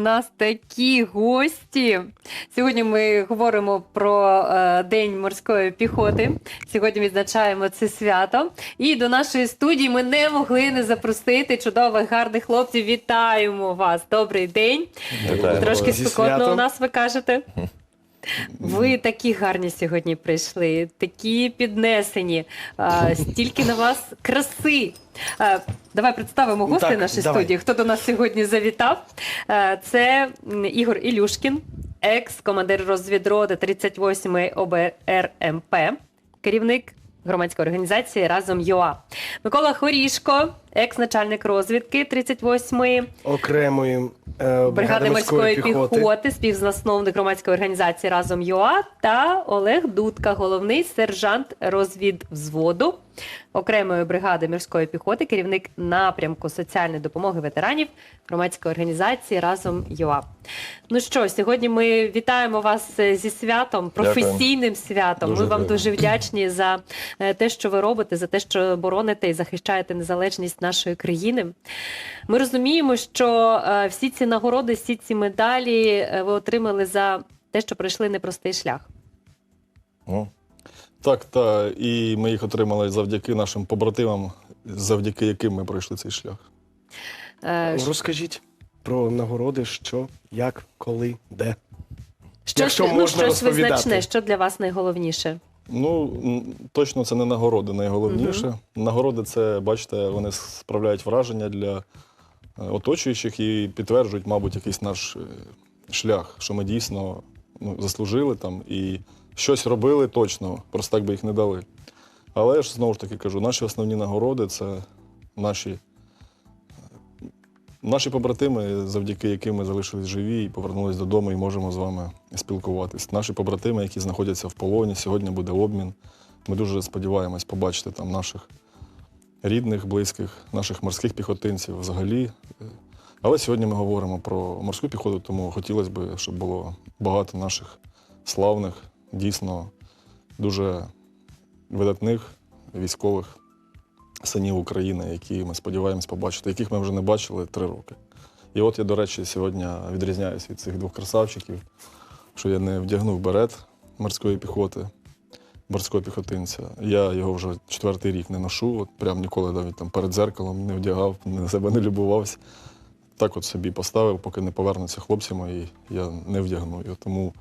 нас такі гості. Сьогодні ми говоримо про е, День морської піхоти. Сьогодні відзначаємо це свято. І до нашої студії ми не могли не запросити чудових, гарних хлопців. Вітаємо вас! Добрий день. Вітаємо Трошки. Зі спекотно у нас, ви кажете. Ви такі гарні сьогодні прийшли, такі піднесені, а, стільки на вас краси. А, Давай представимо гостей Так, нашої давай. студії. Хто до нас сьогодні завітав? А, Це м, Ігор Ілюшкін, екс-командир розвідроди 38-ї ОБРМП, керівник громадської організації Разом ЮА. Микола Хорішко, екс-начальник розвідки 38-ї окремої е, бригади морської піхоти. співзасновник громадської організації Разом ЮА та Олег Дудка, головний сержант розвідвзводу окремої бригади морської піхоти, керівник напрямку соціальної допомоги ветеранів громадської організації Разом ЮА. Ну що, сьогодні ми вітаємо вас е, зі святом, професійним святом. Дуже ми вам дуже вдячні за е, те, що ви робите, за те, що бороните і захищаєте незалежність нашої країни. Ми розуміємо, що е, всі ці нагороди, всі ці медалі е, ви отримали за те, що пройшли непростий шлях. Ну, Так, та і ми їх отримали завдяки нашим побратимам, завдяки яким ми пройшли цей шлях. Е, Розкажіть про нагороди, що, як, коли, де. Що, якщо ну, можна щось розповідати. визначне, що для вас найголовніше? Ну, точно це не нагороди найголовніше. Нагороди це, бачите, вони справляють враження для е, оточуючих і підтверджують, мабуть, якийсь наш е, шлях, що ми дійсно ну, заслужили там і щось робили точно, просто так би їх не дали. Але я ж знову ж таки кажу, наші основні нагороди це наші, наші побратими, завдяки яким ми залишились живі і повернулись додому і можемо з вами спілкуватись. Наші побратими, які знаходяться в полоні, сьогодні буде обмін. Ми дуже сподіваємось побачити там наших рідних, близьких, наших морських піхотинців взагалі. Але сьогодні ми говоримо про морську піхоту, тому хотілося б, щоб було багато наших славних, дійсно дуже видатних військових синів України, які ми сподіваємось побачити, яких ми вже не бачили три роки. І от я, до речі, сьогодні відрізняюсь від цих двох красавчиків, що я не вдягнув берет морської піхоти, морського піхотинця. Я його вже четвертий рік не ношу, от прям ніколи навіть там перед дзеркалом не вдягав, на себе не любувався. Так от собі поставив, поки не повернуться хлопці мої, я не вдягну його. Тому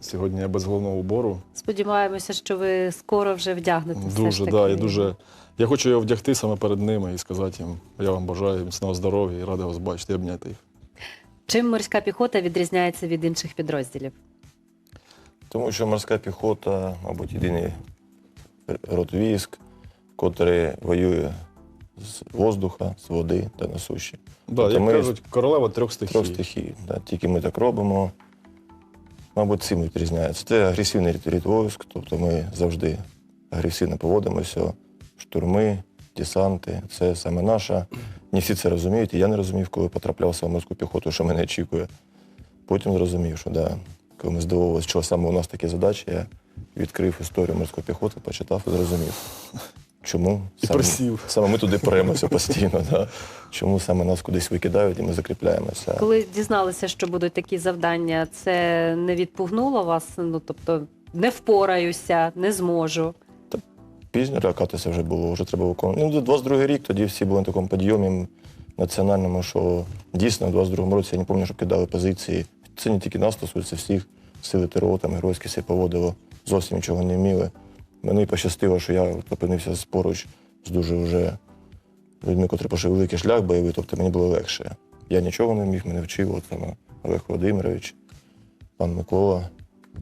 сьогодні я без головного убору. Сподіваємося, що ви скоро вже вдягнете. все ж Дуже, таки. да, я дуже. Я хочу його вдягти саме перед ними і сказати їм, я вам бажаю міцного здоров'я і радий вас бачити і обняти їх. Чим морська піхота відрізняється від інших підрозділів? тому що морська піхота, мабуть, єдиний род військ, котрий воює з воздуха, з води та на суші. Да, Тобто як ми кажуть, королева трьох стихій. Трьох стихій. Да, тільки ми так робимо. Мабуть, цим відрізняється. Це агресивний рід військ, тобто ми завжди агресивно поводимося. Штурми, десанти це саме наша. Не всі це розуміють. І я не розумів, коли потраплявся в морську піхоту, що мене очікує. Потім зрозумів, що да, коли ми здивувалися, що саме у нас такі задачі, я відкрив історію морської піхоти, почитав і зрозумів. Чому І просів. саме ми туди премося постійно? Да? Чому саме нас кудись викидають і ми закріпляємося? Коли дізналися, що будуть такі завдання, це не відпугнуло вас? Ну тобто не впораюся, не зможу. Пізно лякатися вже було, вже треба виконувати. Ну, 22 рік тоді всі були на такому підйомі національному, що дійсно в 22-му році я не пам'ятаю, що кидали позиції. Це не тільки нас стосується всіх сили ТРО, там геройське себе поводило, зовсім нічого не вміли. Мені пощастило, що я опинився поруч з дуже вже людьми, котрі пройшли великий шлях бойовий, тобто мені було легше. Я нічого не міг, мене вчив, от саме Олег Володимирович, пан Микола.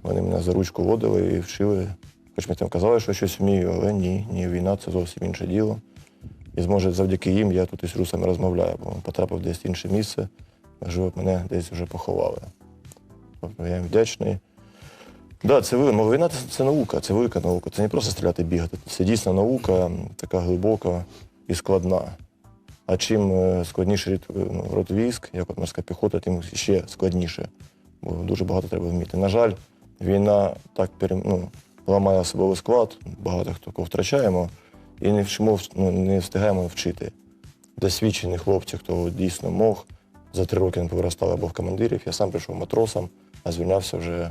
Вони мене за ручку водили і вчили. Хоч ми там казали, що щось вмію, але ні, ні, війна це зовсім інше діло. І зможе завдяки їм я тут із русами розмовляю, бо потрапив десь в інше місце, можливо, мене десь вже поховали. Тобто я їм вдячний. Да, це ви- ну, війна це, це наука, це велика наука. Це не просто стріляти бігати. Це дійсно наука, така глибока і складна. А чим е, складніший е, ну, род військ, як от морська піхота, тим ще складніше. Бо дуже багато треба вміти. На жаль, війна так пере, ну, ламає особовий склад, багато хто кого втрачаємо, і не вчимо, ну, не встигаємо вчити. Досвідчених хлопців, хто дійсно мог, за три роки не повиростали або в командирів. Я сам прийшов матросом, а звільнявся вже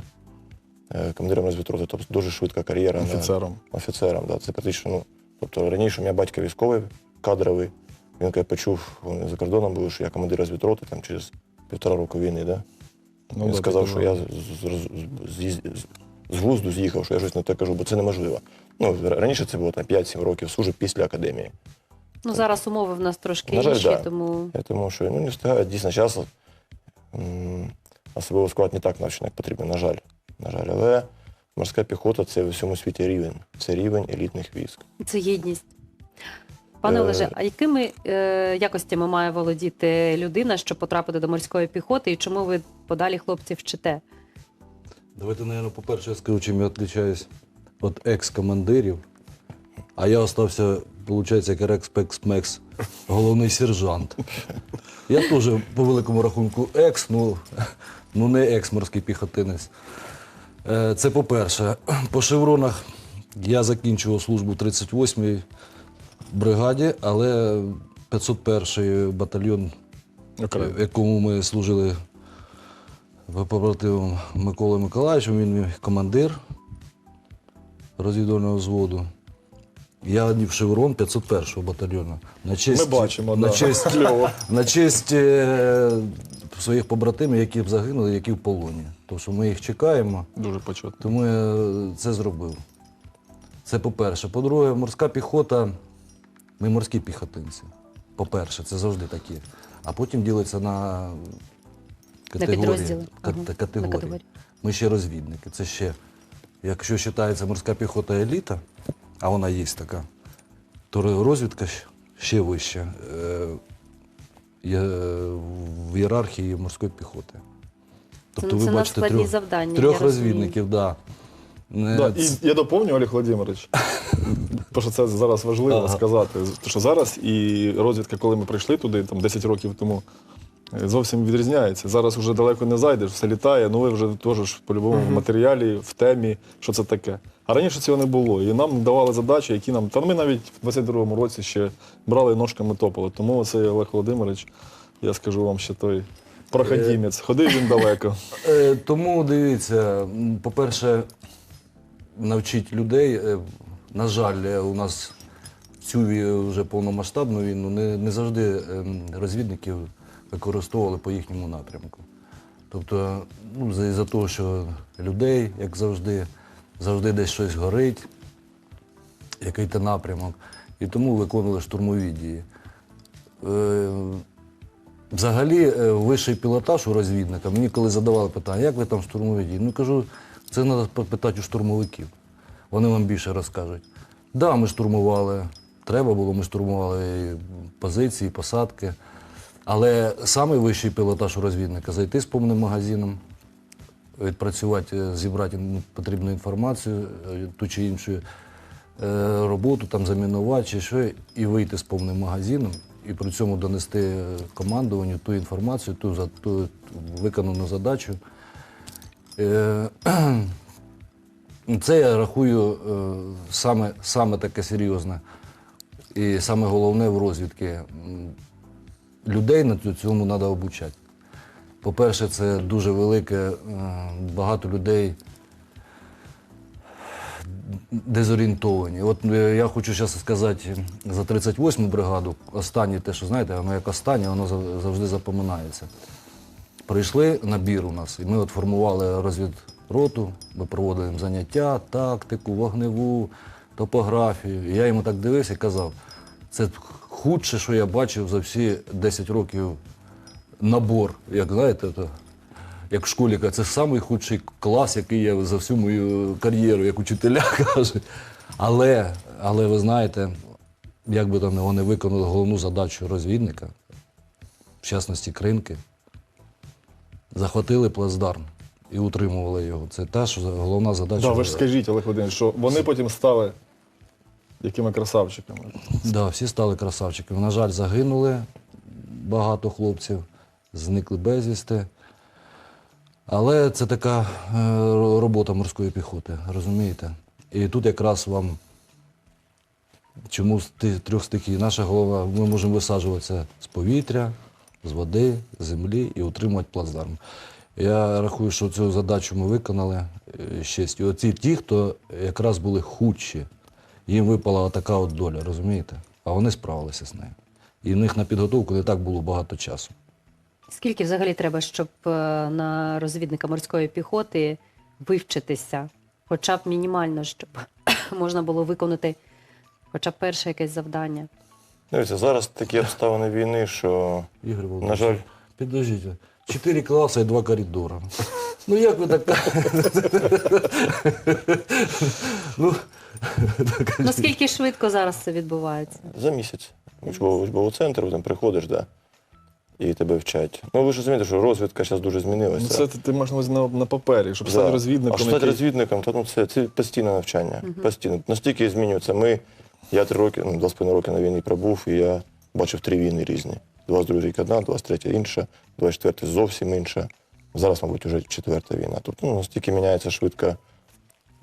командиром розвідроти. Тобто дуже швидка кар'єра. на- Офіцером. офіцером. Да. Це практично, ну, тобто раніше у мене батько військовий, кадровий. Він коли почув, вони за кордоном були, що я командир розвідроти там через півтора року війни, да? Ну, він да, сказав, що я з, з, з, з, з глузду з'їхав, що я щось не те кажу, бо це неможливо. Ну, раніше це було там 5-7 років служив після академії. Ну зараз умови в нас трошки На жаль, інші, да. тому Я думаю, що ну, не встигаю. Дійсно, час м, особливо склад не так навчений, як потрібно, на жаль. На жаль. Але морська піхота це в усьому світі рівень. Це рівень елітних військ. це єдність. Пане Е, Олеже, а якими е, якостями має володіти людина, щоб потрапити до морської піхоти, і чому ви подалі хлопців вчите? Давайте, наверное, по-перше, я скажу, чим я відрізняюсь від екс-командирів. А я остався, виходить, як екс-пекс-мекс, головний сержант. Я теж по великому рахунку екс, ну, ну не екс-морський піхотинець. Е, Це по-перше. По шевронах я закінчував службу в 38-й бригаді, але 501-й батальйон в якому ми служили побратимом Миколи Миколаївичем, він мій командир розвідувального взводу. Я одів шеврон 501-го батальйону. На честь, Ми бачимо, на да. честь, Кльово. на честь е, своїх побратимів, які б загинули, які в полоні. Тому що ми їх чекаємо, Дуже почетно. тому я це зробив. Це по-перше. По-друге, морська піхота, ми морські піхотинці. По-перше, це завжди такі. А потім ділиться на категорії. підрозділи. Кат- Ага, на категорії. категорії. Ми ще розвідники. Це ще, якщо вважається морська піхота еліта, а вона є така, то розвідка ще вища. Е, в ієрархії морської піхоти. Тобто це надскладні завдання, я трьох розумію. розвідників, так. Да. Да, і я доповню, Олег Володимирович. Тому що це зараз важливо Ага. сказати. Що зараз і розвідка, коли ми прийшли туди, там 10 років тому, е, зовсім відрізняється. Зараз вже далеко не зайдеш, все літає, ну ви вже теж по-любому в матеріалі, в темі, що це таке. А раніше цього не було. І нам давали задачі, які нам. Та ми навіть в 22-му році ще брали ножками топали. Тому це Олег Володимирович, я скажу вам, що той проходімець. Ходив він далеко. Е, Тому дивіться, по-перше, навчити людей. Е, На жаль, е, у нас цю ві- вже повномасштабну війну не, не завжди ем, розвідників використовували по їхньому напрямку. Тобто, ну, за, за того, що людей, як завжди, завжди десь щось горить, який-то напрямок. І тому виконували штурмові дії. Е, Взагалі, е, вищий пілотаж у розвідника, мені коли задавали питання, як ви там штурмові дії? Ну кажу, це треба питати у штурмовиків. Вони вам більше розкажуть. Так, да, ми штурмували, треба було, ми штурмували позиції, посадки. Але самий вищий пілотаж у розвідника зайти з повним магазином, відпрацювати, е, зібрати ну, потрібну інформацію, е, ту чи іншу е, роботу, там замінувати чи що, і вийти з повним магазином, і при цьому донести командуванню ту інформацію, ту, ту виконану задачу. Це я рахую саме, саме таке серйозне і саме головне в розвідки. Людей на цьому треба обучати. По-перше, це дуже велике, багато людей дезорієнтовані. От е, я хочу зараз сказати за 38-му бригаду, останнє те, що знаєте, воно як останнє, воно завжди запоминається. Прийшли набір у нас, і ми от формували розвідроту, ми проводили заняття, тактику, вогневу, топографію. І я йому так дивився і казав, це худше, що я бачив за всі 10 років набор, як знаєте, то, як в школі кажуть, це найхудший клас, який я за всю мою кар'єру, як учителя кажуть. Але, але ви знаєте, як би там вони виконали головну задачу розвідника, в частності кринки, захватили плацдарм і утримували його. Це те, що головна задача. Да, ви ж скажіть, Олег Володимирович, що вони потім стали якими красавчиками. Да, всі стали красавчиками. На жаль, загинули багато хлопців, зникли безвісти. Але це така е, робота морської піхоти, розумієте? І тут якраз вам чому з трьох стихій. Наша голова, ми можемо висаджуватися з повітря, з води, з землі і утримувати плацдарм. Я рахую, що цю задачу ми виконали е, з честю. Оці ті, хто якраз були худші, їм випала така от доля, розумієте? А вони справилися з нею. І в них на підготовку не так було багато часу. Скільки взагалі треба, щоб е, на розвідника морської піхоти вивчитися, хоча б мінімально, щоб можна було виконати хоча б перше якесь завдання? Дивіться, зараз такі обставини війни, що, Ігор на Володимирович, жаль, підождіть. Чотири класи і два коридори. Ну як ви так? ну, Наскільки швидко зараз це відбувається? за місяць. Учбовий, учбовий центр, там приходиш, да, і тебе вчать. Ну ви ж розумієте, що розвідка зараз дуже Ну, змінилася. це ти, ти маєш на на, папері, щоб Да. стати розвідником. А стати який- розвідником, то ну, це, це постійне навчання. Постійно. Настільки змінюється. Ми, я три роки, ну, два з половиною роки на війні пробув, і я бачив три війни різні. 22 рік одна, 23 інша, 24 зовсім інша. Зараз, мабуть, вже четверта війна. Тобто ну, настільки міняється швидко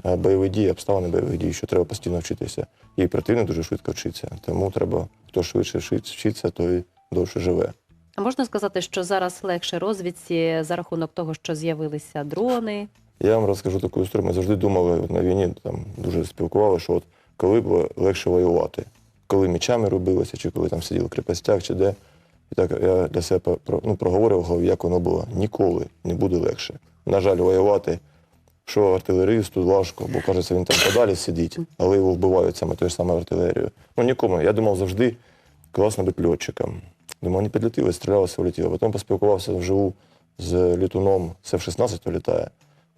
е, бойові дії, обставини бойових дій, що треба постійно вчитися. І противник дуже швидко вчиться. Тому треба, хто швидше вчиться, той довше живе. А можна сказати, що зараз легше розвідці за рахунок того, що з'явилися дрони? Я вам розкажу таку історію. Ми завжди думали на війні, там дуже спілкувалися, що от коли було легше воювати, коли мечами робилося, чи коли там сиділи в крепостях, чи де. І так я для себе ну, проговорив як воно було. Ніколи не буде легше. На жаль, воювати, що артилеристу важко, бо кажеться, він там подалі сидить, але його вбивають саме тою ж самою артилерією. Ну нікому. Я думав завжди класно бути льотчиком. Думав, вони підлетіли, стрілялися, влетіли. Потім поспілкувався вживу з літуном, це в 16 літає.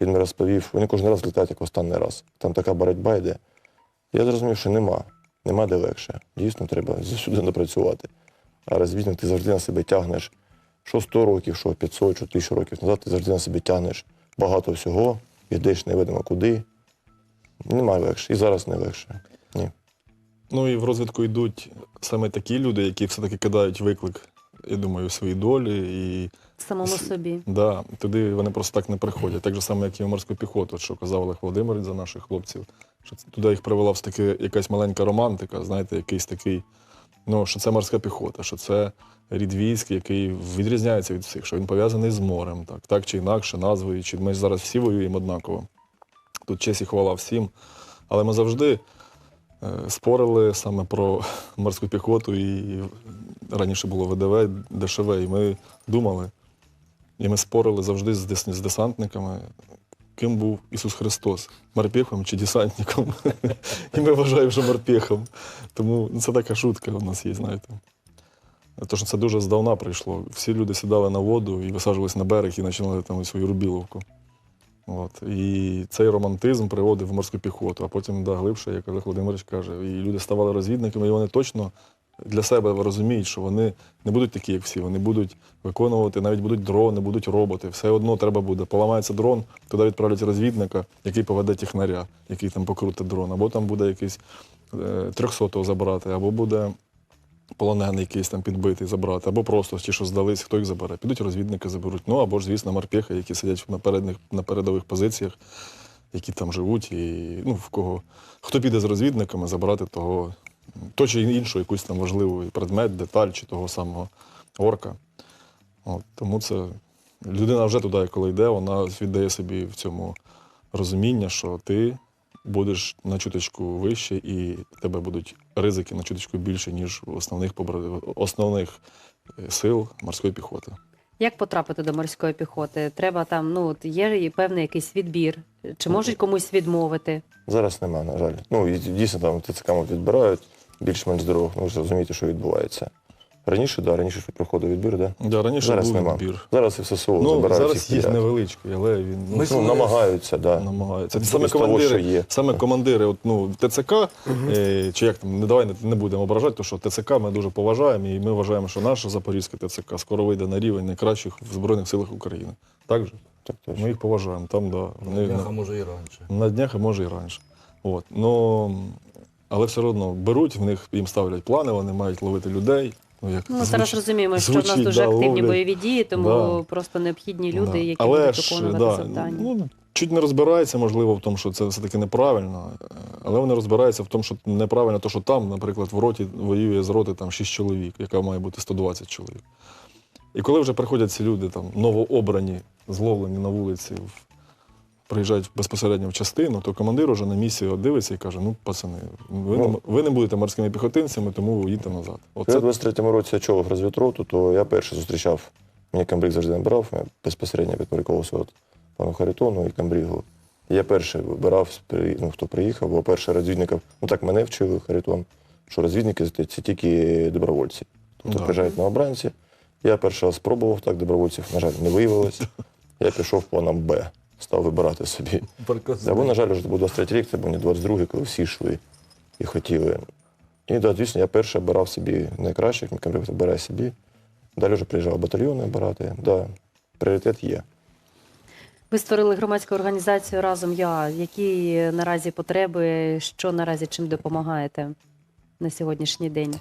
Він мені розповів, вони кожен раз літають, як останній раз. Там така боротьба йде. Я зрозумів, що нема. Нема де легше. Дійсно, треба засюди напрацювати. А розвідник ти завжди на себе тягнеш. Що 100 років, що 500, що 1000 років назад, ти завжди на себе тягнеш багато всього, йдеш невидимо куди. Немає легше. І зараз не легше. Ну і в розвідку йдуть саме такі люди, які все-таки кидають виклик, я думаю, свої долі. І Самому собі. да, туди вони просто так не приходять. Так же само, як і в морську піхоту, що казав Олег Володимирович за наших хлопців. Що туди їх привела все таки якась маленька романтика, знаєте, якийсь такий. Ну, що це морська піхота, що це рід військ, який відрізняється від всіх, що він пов'язаний з морем, так, так чи інакше, назвою. Чи ми зараз всі воюємо однаково. Тут честь і хвала всім. Але ми завжди спорили саме про морську піхоту, і раніше було ВДВ, ДШВ, і ми думали. І ми спорили завжди з, дес- з десантниками, ким був Ісус Христос, морпехом чи десантником. І ми вважаємо, що морпехом. Тому це така шутка у нас є, знаєте. Тож це дуже здавна прийшло. Всі люди сідали на воду і висаджувалися на берег і починали там свою рубіловку. От. І цей романтизм приводив в морську піхоту, а потім да, глибше, як Олег Володимирович каже, і люди ставали розвідниками, і вони точно для себе розуміють, що вони не будуть такі, як всі. Вони будуть виконувати, навіть будуть дрони, будуть роботи. Все одно треба буде. Поламається дрон, туди відправлять розвідника, який поведе технаря, який там покрутить дрон, або там буде якийсь е, 300-го забрати, або буде полонений якийсь там підбитий забрати, або просто ті, що здались, хто їх забере. Підуть розвідники заберуть. Ну або ж, звісно, морпехи, які сидять на, передних, на передових позиціях, які там живуть, і ну, в кого хто піде з розвідниками забрати того, то чи іншого якусь там важливий предмет, деталь чи того самого орка. От, тому це людина вже туди, коли йде, вона віддає собі в цьому розуміння, що ти будеш на чуточку вище, і в тебе будуть ризики на чуточку більше, ніж у основних, основних е, сил морської піхоти. Як потрапити до морської піхоти? Треба там, ну, от є і певний якийсь відбір. Чи можуть комусь відмовити? Зараз нема, на жаль. Ну, і дійсно там ТЦК відбирають більш-менш здорових, ну, ви ж розумієте, що відбувається. Раніше, да, раніше проходив відбір, да? Да, раніше Зараз був нема. відбір. Зараз і в ССО Ну, забирають зараз всіх є підряд. невеличкий, але він ну, Ми Ну, намагаються, да. намагається. З Саме того, командири, що є. саме командири, от, ну, ТЦК, е, чи як там, не давай не, не будемо ображати, тому що ТЦК ми дуже поважаємо, і ми вважаємо, що наше Запорізьке ТЦК скоро вийде на рівень найкращих в Збройних силах України. Так же? Так, точно. Ми їх поважаємо. Там, да, вони, Бляха, може і раніше. на днях, а може і раніше. От. Ну, але все одно беруть, в них їм ставлять плани, вони мають ловити людей. Ну, як Ну, зараз розуміємо, що в нас дуже да, активні ловлять. бойові дії, тому Да. просто необхідні люди, Да. які Але будуть ж, виконувати да, завдання. Ну, чуть не розбирається, можливо, в тому, що це все-таки неправильно, але вони розбираються в тому, що неправильно, то, що там, наприклад, в роті воює з роти там 6 чоловік, яка має бути 120 чоловік. І коли вже приходять ці люди, там, новообрані, зловлені на вулиці, в- приїжджають безпосередньо в частину, то командир уже на от дивиться і каже: ну, пацани, ви, не, Ну. ви не будете морськими піхотинцями, тому їдьте назад. Коли Оце в 23-му році я очолив розвідроту, то я перший зустрічав, мені Камбриг завжди набирав, я безпосередньо підпорядковувався от пану Харитону і Камбрігу. Я перший вибирав, ну, хто приїхав, бо перший розвідників, ну так мене вчили Харитон, що розвідники це це тільки добровольці. Тобто Да. приїжджають на обранці. Я перший раз спробував так добровольців, на жаль, не виявилось. Я пішов планом Б, став вибирати собі. Або, на жаль, вже був 23 рік, це був не 22-й, коли всі йшли і хотіли. І да, дійсно, я перший обирав собі найкращих, мій комбриг обирає собі. Далі вже приїжджав батальйони обирати. Да, пріоритет є. Ви створили громадську організацію разом я. Які наразі потреби, що наразі чим допомагаєте на сьогоднішній день?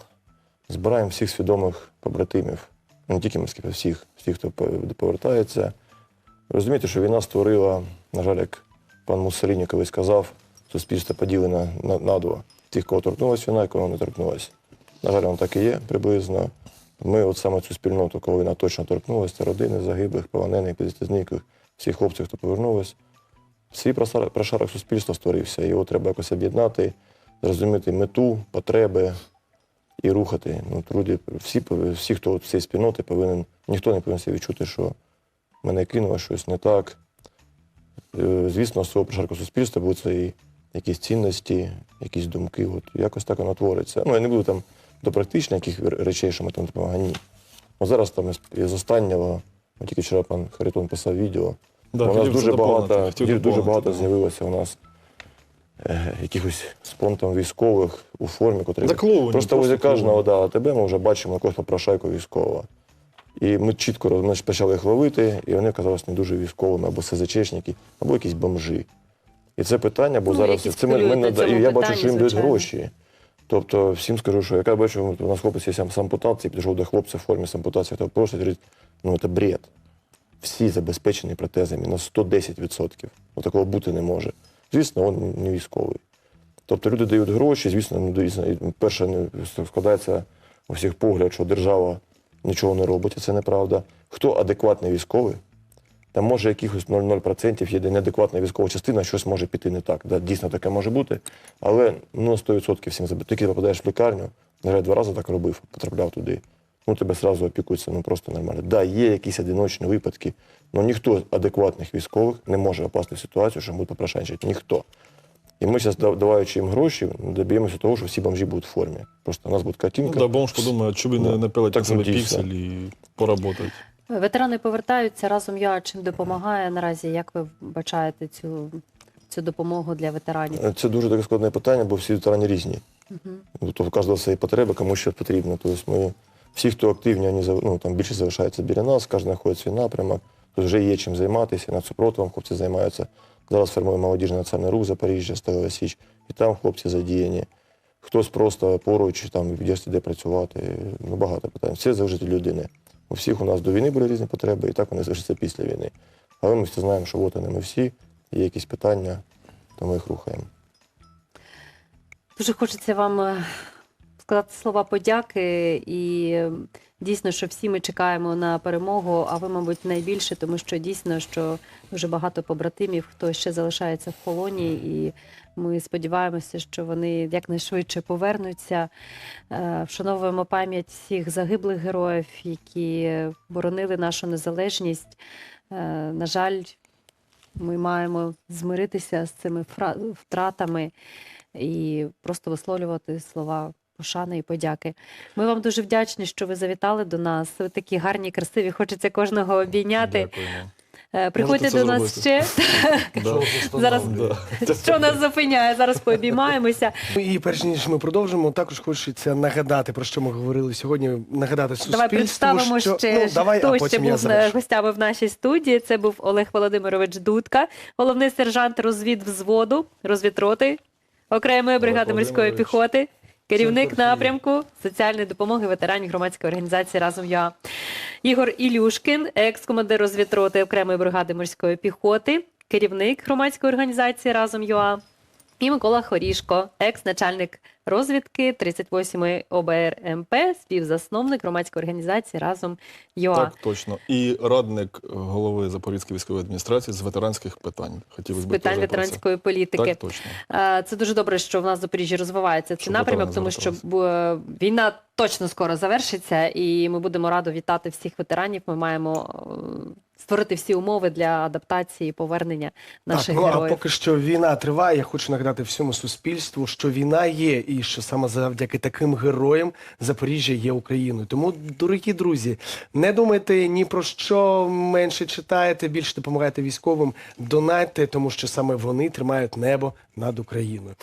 Збираємо всіх свідомих побратимів, не тільки морських, а всіх, всіх, хто повертається. Розумієте, що війна створила, на жаль, як пан Муссоліні колись сказав, суспільство поділене на, на два. Тих, кого торкнулася війна і кого не торкнулася. На жаль, воно так і є приблизно. Ми от саме цю спільноту, коли війна точно торкнулася, це родини загиблих, полонених, підстізників, всіх хлопців, хто повернулись. Свій прошарок, суспільства створився, його треба якось об'єднати, зрозуміти мету, потреби і рухати. Ну, труді, всі, всі, хто цієї спільноти повинен, ніхто не повинен відчути, що мене кинуло щось не так. Е, Звісно, з цього прошарку суспільства будуть свої якісь цінності, якісь думки. От якось так воно твориться. Ну, я не буду там до практичних яких речей, що ми там допомагаємо. Ні. От зараз там із- останнього, от тільки вчора пан Харитон писав відео. Да, у нас дуже багато, дуже багато з'явилося у нас е, якихось спонтом військових у формі, котрі просто возле кожного клоунів. да, АТБ ми вже бачимо якогось попрошайку військового. І ми чітко ми ж почали їх ловити, і вони казалися не дуже військовими, або СЗЧшники, або якісь бомжи. І це питання, бо Ну, зараз це ми, ми нада- і я бачу, що їм дають гроші. Тобто всім скажу, що яка бачу, у нас хлопець є сам з ампутації, підійшов до хлопця в формі з ампутації, то просить, говорить, ну це бред. Всі забезпечені протезами на 110%. Ну, такого бути не може. Звісно, він не військовий. Тобто люди дають гроші, звісно, ну, перше складається у всіх погляд, що держава нічого не робить, це неправда. Хто адекватний військовий? Там може якихось 0,0% є де неадекватна військова частина, щось може піти не так. Да, дійсно таке може бути. Але ну, 100% всім забезпечено. Тільки попадаєш в лікарню, жаль, два рази так робив, потрапляв туди. Ну, тебе одразу опікуються, ну просто нормально. Да, є якісь одиночні випадки, але ніхто адекватних військових не може попасти в ситуацію, що будуть попрошайничати. Ніхто. І ми зараз, даваючи їм гроші, доб'ємося того, що всі бомжі будуть в формі. Просто у нас буде Ну, картинка. да, бомж подумає, що не напилити Так, себе ну, дійсно. піксель і поработати. Ветерани повертаються разом я. Чим допомагає наразі? Як ви бачаєте цю, цю допомогу для ветеранів? Це дуже таке складне питання, бо всі ветерані різні. Тобто у кожного свої потреби, кому що потрібно. Тобто ми, всі, хто активні, вони, ну, там більше залишаються біля нас, кожен знаходить свій напрямок. Тобто вже є чим займатися, над супротивом хлопці займаються. Зараз формує молодіжний національний рух Запоріжжя, Сталева Січ, і там хлопці задіяні. Хтось просто поруч, там десь де працювати. Ну, багато питань. Все залежить людини. У всіх у нас до війни були різні потреби, і так вони залишаться після війни. Але ми всі знаємо, що от вони ми всі, є якісь питання, то ми їх рухаємо. Дуже хочеться вам е, сказати слова подяки і дійсно, що всі ми чекаємо на перемогу, а ви, мабуть, найбільше, тому що дійсно, що дуже багато побратимів, хто ще залишається в полоні, і ми сподіваємося, що вони якнайшвидше повернуться. Е, Вшановуємо пам'ять всіх загиблих героїв, які боронили нашу незалежність. Е, На жаль, ми маємо змиритися з цими втратами і просто висловлювати слова пошани і подяки. Ми вам дуже вдячні, що ви завітали до нас. Ви такі гарні, красиві. Хочеться кожного обійняти. Дякуємо. Е, Приходьте це до нас ще. Зараз що нас зупиняє? Зараз пообіймаємося. Ну, І перш ніж ми продовжимо, також хочеться нагадати, про що ми говорили сьогодні. Нагадати суспільству, Давай представимо що... ще, ну, давай, а хто ще потім я був завершу. гостями в нашій студії. Це був Олег Володимирович Дудка, головний сержант розвідвзводу, розвідроти окремої бригади морської Володимирович. піхоти, керівник напрямку соціальної допомоги ветеранів громадської організації Разом я. Ігор Ілюшкін, екс-командир розвідроти окремої бригади морської піхоти, керівник громадської організації Разом ЮА. І Микола Хорішко, екс-начальник розвідки 38-ї ОБР МП, співзасновник громадської організації разом ЮА. Так, точно. І радник голови Запорізької військової адміністрації з ветеранських питань. Хотілося з б питань ветеранської політики. Так, точно. Це дуже добре, що в нас в Запоріжжі розвивається цей напрямок, тому що війна точно скоро завершиться, і ми будемо радо вітати всіх ветеранів. Ми маємо створити всі умови для адаптації і повернення наших так, ну, а поки що війна триває. Я хочу нагадати всьому суспільству, що війна є, і що саме завдяки таким героям Запоріжжя є Україною. Тому, дорогі друзі, не думайте ні про що менше читаєте, більше допомагайте військовим, донайте, тому що саме вони тримають небо над Україною.